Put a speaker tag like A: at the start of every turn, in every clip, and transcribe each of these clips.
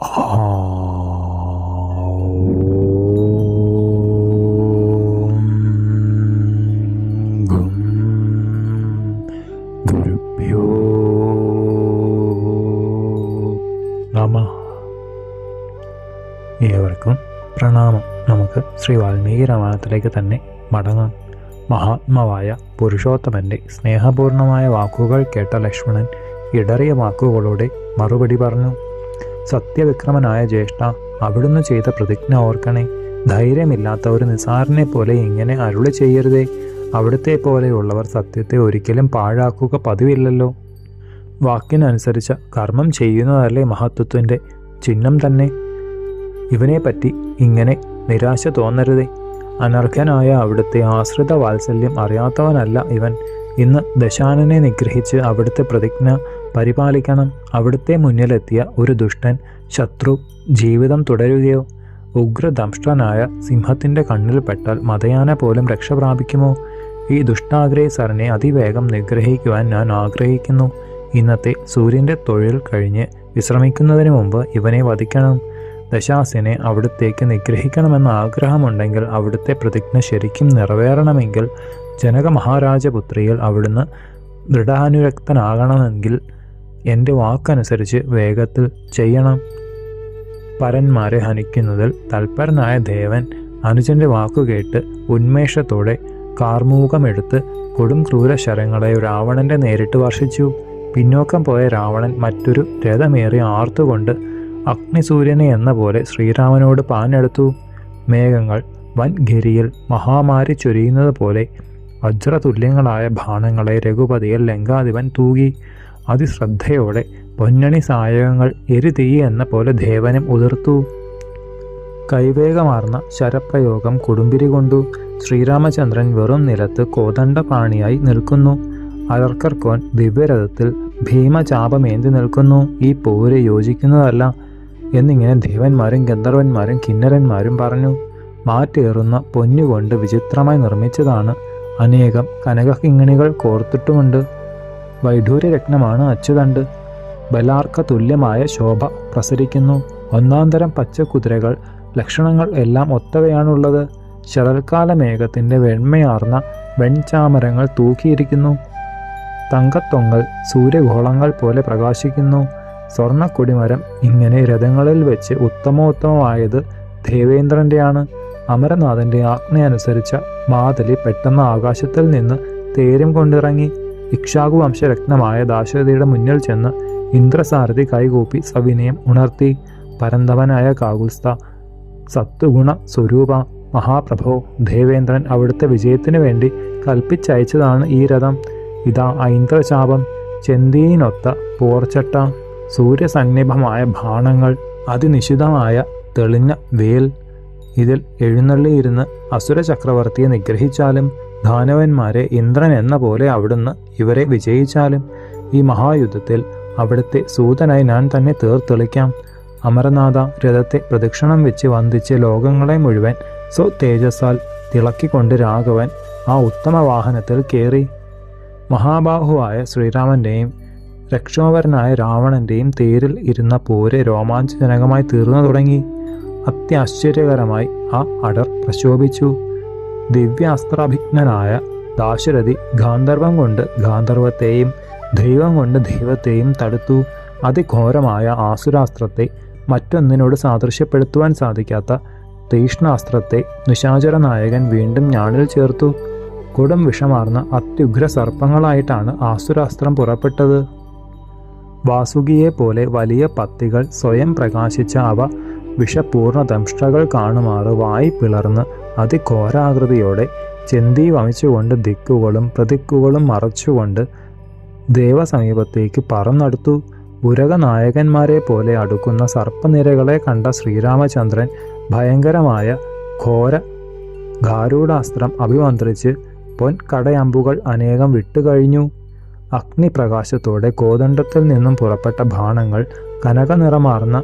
A: ഏവർക്കും പ്രണാമം. നമുക്ക് ശ്രീ വാൽമീകി രാമായണത്തിലേക്ക് തന്നെ മടങ്ങാം. മഹാത്മാവായ പുരുഷോത്തമന്റെ സ്നേഹപൂർണമായ വാക്കുകൾ കേട്ട ലക്ഷ്മണൻ ഇടറിയ വാക്കുകളോടെ മറുപടി പറഞ്ഞു. സത്യവിക്രമനായ ജ്യേഷ്ഠ അവിടുന്ന് ചെയ്ത പ്രതിജ്ഞ ഓർക്കണേ. ധൈര്യമില്ലാത്ത ഒരു നിസാറിനെ പോലെ ഇങ്ങനെ അരുളി ചെയ്യരുതേ. അവിടുത്തെ പോലെയുള്ളവർ സത്യത്തെ ഒരിക്കലും പാഴാക്കുക പതിവില്ലല്ലോ. വാക്കിനനുസരിച്ച കർമ്മം ചെയ്യുന്നതല്ലേ മഹത്വത്തിന്റെ ചിഹ്നം തന്നെ. ഇവനെപ്പറ്റി ഇങ്ങനെ നിരാശ തോന്നരുതേ. അനർഹനായ അവിടുത്തെ ആശ്രിത വാത്സല്യം അറിയാത്തവനല്ല ഇവൻ. ഇന്ന് ദശാനനെ നിഗ്രഹിച്ച് അവിടുത്തെ പ്രതിജ്ഞ പരിപാലിക്കണം. അവിടുത്തെ മുന്നിലെത്തിയ ഒരു ദുഷ്ടൻ ശത്രു ജീവിതം തുടരുകയോ? ഉഗ്രദംഷ്ടനായ സിംഹത്തിന്റെ കണ്ണിൽപ്പെട്ടാൽ മതയാന പോലും രക്ഷ പ്രാപിക്കുമോ? ഈ ദുഷ്ടാഗ്രേസറിനെ അതിവേഗം നിഗ്രഹിക്കുവാൻ ഞാൻ ആഗ്രഹിക്കുന്നു. ഇന്നത്തെ സൂര്യന്റെ തൊഴിൽ കഴിഞ്ഞ് വിശ്രമിക്കുന്നതിന് മുമ്പ് ഇവനെ വധിക്കണം. ദശാസിനെ അവിടുത്തേക്ക് നിഗ്രഹിക്കണമെന്ന ആഗ്രഹമുണ്ടെങ്കിൽ അവിടുത്തെ പ്രതിജ്ഞ ശരിക്കും നിറവേറണമെങ്കിൽ ജനക മഹാരാജപുത്രിയിൽ അവിടുന്ന് ദൃഢാനുരക്തനാകണമെങ്കിൽ എന്റെ വാക്കനുസരിച്ച് വേഗത്തിൽ ചെയ്യണം. പരന്മാരെ ഹനിക്കുന്നതിൽ തൽപരനായ ദേവൻ അനുജന്റെ വാക്കുകേട്ട് ഉന്മേഷത്തോടെ കാർമൂകമെടുത്ത് കൊടും ക്രൂരശരങ്ങളെ രാവണന്റെ നേരിട്ട് വർഷിച്ചു. പിന്നോക്കം പോയ രാവണൻ മറ്റൊരു രഥമേറി ആർത്തുകൊണ്ട് അഗ്നിസൂര്യനെ എന്ന പോലെ ശ്രീരാമനോട് പാഞ്ഞെടുത്തു. മേഘങ്ങൾ വൻ മഹാമാരി ചൊരിയുന്നത് പോലെ വജ്രതുല്യങ്ങളായ ഭാണങ്ങളെ രഘുപതിയിൽ ലങ്കാധിപൻ തൂകി. അതിശ്രദ്ധയോടെ പൊന്നണി സായകങ്ങൾ എരുതീ എന്ന പോലെ ദേവനും ഉതിർത്തു. കൈവേഗമാർന്ന ശരപ്രയോഗം കൊടുമ്പിരി കൊണ്ടു. ശ്രീരാമചന്ദ്രൻ വെറും നിലത്ത് കോദണ്ഡപാണിയായി നിൽക്കുന്നു. അലർക്കർക്കോൻ ദിവ്യരഥത്തിൽ ഭീമചാപമേന്തി നിൽക്കുന്നു. ഈ പോര് യോജിക്കുന്നതല്ല എന്നിങ്ങനെ ദേവന്മാരും ഗന്ധർവന്മാരും കിന്നരന്മാരും പറഞ്ഞു. മാറ്റേറുന്ന പൊന്നുകൊണ്ട് വിചിത്രമായി നിർമ്മിച്ചതാണ് അനേകം കനകകിങ്ങിണികൾ കോർത്തിട്ടുമുണ്ട്. വൈഡൂര്യരത്നമാണ് അച്ചുതണ്ട് ബലാർക്ക തുല്യമായ ശോഭ പ്രസരിക്കുന്നു. ഒന്നാന്തരം പച്ചക്കുതിരകൾ ലക്ഷണങ്ങൾ എല്ലാം ഒത്തവയാണുള്ളത്. ശരൽക്കാല മേഘത്തിന്റെ വെണ്മയാർന്ന വെൺചാമരങ്ങൾ തൂക്കിയിരിക്കുന്നു. തങ്കത്തൊങ്ങൽ സൂര്യഗോളങ്ങൾ പോലെ പ്രകാശിക്കുന്നു. സ്വർണക്കൊടിമരം ഇങ്ങനെ രഥങ്ങളിൽ വെച്ച് ഉത്തമോത്തമമായത് ദേവേന്ദ്രന്റെയാണ് അമരനാഥന്റെ ആജ്ഞയനുസരിച്ച മാതലി പെട്ടെന്ന് ആകാശത്തിൽ നിന്ന് തേരും കൊണ്ടിറങ്ങി. ഇക്ഷാകു വംശരത്നമായ ദാശരഥിയുടെ മുന്നിൽ ചെന്ന് ഇന്ദ്രസാരഥി കൈകൂപ്പി സവിനയം ഉണർത്തി. പരന്തവനായ കാകുൽസ്ഥ സത്വഗുണ സ്വരൂപ മഹാപ്രഭോ ദേവേന്ദ്രൻ അവിടുത്തെ വിജയത്തിനു വേണ്ടി കൽപ്പിച്ചയച്ചതാണ് ഈ രഥം. ഇതാ ഐന്ദ്രചാപം ചെന്തീനൊത്ത പോർച്ചട്ട സൂര്യസന്നിഭമായ ഭാണങ്ങൾ അതിനിശിതമായ തെളിഞ്ഞ വേൽ. ഇതിൽ എഴുന്നള്ളിയിരുന്ന് അസുര ചക്രവർത്തിയെ നിഗ്രഹിച്ചാലും ദാനവന്മാരെ ഇന്ദ്രൻ എന്ന പോലെ അവിടുന്ന് ഇവരെ വിജയിച്ചാലും ഈ മഹായുദ്ധത്തിൽ അവിടുത്തെ സൂതനായി ഞാൻ തന്നെ തീർത്തെളിക്കാം. അമരനാഥ രഥത്തെ പ്രദക്ഷിണം വെച്ച് വന്ദിച്ച് ലോകങ്ങളെ മുഴുവൻ സ്വ തേജസ്സാൽ തിളക്കിക്കൊണ്ട് രാഘവൻ ആ ഉത്തമ വാഹനത്തിൽ കയറി മഹാബാഹുവായ ശ്രീരാമന്റെയും രക്ഷോവരനായ രാവണന്റെയും തേരിൽ ഇരുന്ന പോര് രോമാഞ്ചജനകമായി തീർന്നു തുടങ്ങി. അത്യാശ്ചര്യകരമായി ആ അടർ പ്രശോഭിച്ചു. ദിവ്യാസ്ത്രാഭിജ്ഞനായ ദാശരഥി ഗാന്ധർവം കൊണ്ട് ഗാന്ധർവത്തെയും ദൈവം കൊണ്ട് ദൈവത്തെയും തടുത്തു. അതിഘോരമായ ആസുരാസ്ത്രത്തെ മറ്റൊന്നിനോട് സാദൃശ്യപ്പെടുത്തുവാൻ സാധിക്കാത്ത തീക്ഷ്ണാസ്ത്രത്തെ നിശാചര നായകൻ വീണ്ടും ഞാണിൽ ചേർത്തു. കൊടും വിഷമാർന്ന അത്യുഗ്ര സർപ്പങ്ങളായിട്ടാണ് ആസുരാസ്ത്രം പുറപ്പെട്ടത്. വാസുകിയെ പോലെ വലിയ പത്തികൾ സ്വയം പ്രകാശിച്ച അവ വിഷപൂർണ ദംഷ്ടകൾ കാണുമാറ് വായി പിളർന്ന് അതിഘോരാകൃതിയോടെ ചെന്തി വമിച്ചുകൊണ്ട് ദിക്കുകളും പ്രതിക്കുകളും മറച്ചുകൊണ്ട് ദേവസമീപത്തേക്ക് പറന്നടുത്തു. ഉരക നായകന്മാരെ പോലെ അടുക്കുന്ന സർപ്പനിരകളെ കണ്ട ശ്രീരാമചന്ദ്രൻ ഭയങ്കരമായ ഘോര ഗാരൂഢാസ്ത്രം അഭിമന്ത്രിച്ച് പൊൻ കടയമ്പുകൾ അനേകം വിട്ടുകഴിഞ്ഞു. അഗ്നിപ്രകാശത്തോടെ കോദണ്ഡത്തിൽ നിന്നും പുറപ്പെട്ട ബാണങ്ങൾ കനകനിറമാർന്ന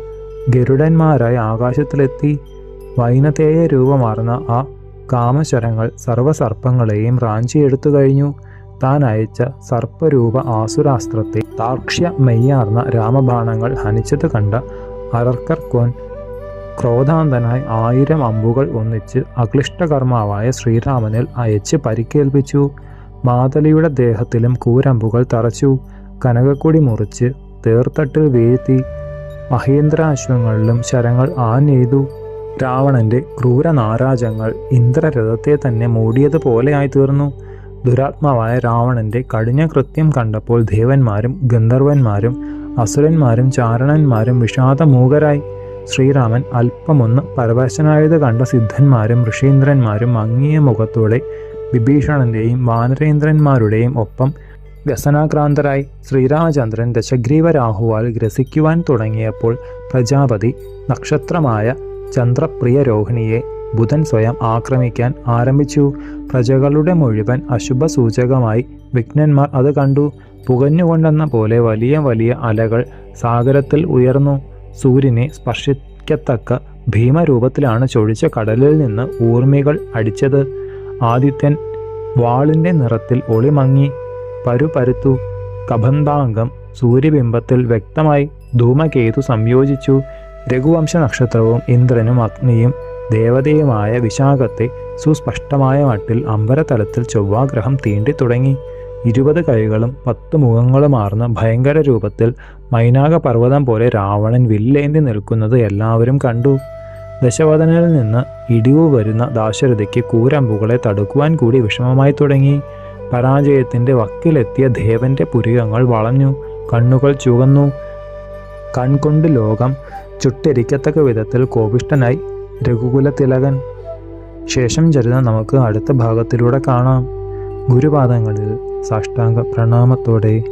A: ഗരുഡന്മാരായി ആകാശത്തിലെത്തി വൈനതേയ രൂപമാർന്ന ആ കാമശരങ്ങൾ സർവസർപ്പങ്ങളെയും റാഞ്ചിയെടുത്തു കഴിഞ്ഞു. താൻ അയച്ച സർപ്പരൂപ ആസുരാസ്ത്രത്തെ താർക്ഷ്യ മെയ്യാർന്ന രാമബാണങ്ങൾ ഹനിച്ചത് കണ്ട അറർക്കർ കോൻ ക്രോധാന്തനായി ആയിരം അമ്പുകൾ ഒന്നിച്ച് അക്ലിഷ്ടകർമാവായ ശ്രീരാമനിൽ അയച്ച് പരിക്കേൽപ്പിച്ചു. മാതലിയുടെ ദേഹത്തിലും കൂരമ്പുകൾ തറച്ചു. കനകക്കൊടി മുറിച്ച് തേർത്തട്ടിൽ വീഴ്ത്തി മഹേന്ദ്രാശ്വങ്ങളിലും ശരങ്ങൾ ആഞ്ഞെയ്തു. രാവണന്റെ ക്രൂരനാരാജങ്ങൾ ഇന്ദ്രരഥത്തെ തന്നെ മൂടിയതുപോലെയായി തീർന്നു ദുരാത്മാവായ രാവണന്റെ കഠിന കൃത്യം കണ്ടപ്പോൾ ദേവന്മാരും ഗന്ധർവന്മാരും അസുരന്മാരും ചാരണന്മാരും വിഷാദമൂകരായി. ശ്രീരാമൻ അല്പമൊന്ന് പരവശനായത് കണ്ട സിദ്ധന്മാരും ഋഷീന്ദ്രന്മാരും മങ്ങിയ മുഖത്തോടെ വിഭീഷണന്റെയും വാനരേന്ദ്രന്മാരുടെയും ഒപ്പം വ്യസനാക്രാന്തരായി ശ്രീരാമചന്ദ്രൻ ദശഗ്രീവ രാഹുവാൽ ഗ്രസിക്കുവാൻ തുടങ്ങിയപ്പോൾ പ്രജാപതി നക്ഷത്രമായ ചന്ദ്രപ്രിയ രോഹിണിയെ ബുധൻ സ്വയം ആക്രമിക്കാൻ ആരംഭിച്ചു. പ്രജകളുടെ മുഴുവൻ അശുഭ സൂചകമായി വിഘ്നന്മാർ അത് കണ്ടു. പുകഞ്ഞുകൊണ്ടെന്ന പോലെ വലിയ വലിയ അലകൾ സാഗരത്തിൽ ഉയർന്നു. സൂര്യനെ സ്പർശിക്കത്തക്ക ഭീമരൂപത്തിലാണ് ചൊഴിച്ച കടലിൽ നിന്ന് ഊർമികൾ അടിച്ചത്. ആദിത്യൻ വാളിന്റെ നിറത്തിൽ ഒളിമങ്ങി. പരുപരുത്തു കബന്ധാംഗം സൂര്യബിംബത്തിൽ വ്യക്തമായി ധൂമകേതു സംയോജിച്ചു. രഘുവംശ നക്ഷത്രവും ഇന്ദ്രനും അഗ്നിയും ദേവതയുമായ വിശാഖത്തെ സുസ്പഷ്ടമായ മട്ടിൽ അമ്പരതലത്തിൽ ചൊവ്വാഗ്രഹം തീണ്ടി തുടങ്ങി. ഇരുപത് കൈകളും പത്ത് മുഖങ്ങളുമാർന്ന ഭയങ്കര രൂപത്തിൽ മൈനാക പർവതം പോലെ രാവണൻ വില്ലേന്തി നിൽക്കുന്നത് എല്ലാവരും കണ്ടു. ദശവദനിൽ നിന്ന് ഇടിവ് വരുന്ന ദാശരഥയ്ക്ക് കൂരമ്പുകളെ തടുക്കുവാൻ കൂടി വിഷമമായി തുടങ്ങി. പരാജയത്തിന്റെ വക്കിലെത്തിയ ദേവന്റെ പുരികങ്ങൾ വളഞ്ഞു കണ്ണുകൾ ചുവന്നു. കൺകൊണ്ട് ലോകം ചുട്ടരിക്കത്തക്ക വിധത്തിൽ കോപിഷ്ടനായി രഘുകുല തിലകൻ ശേഷം ചരിതം നമുക്ക് അടുത്ത ഭാഗത്തിലൂടെ കാണാം. ഗുരുപാദങ്ങളിൽ സാഷ്ടാംഗ പ്രണാമത്തോടെ.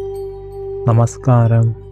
A: നമസ്കാരം.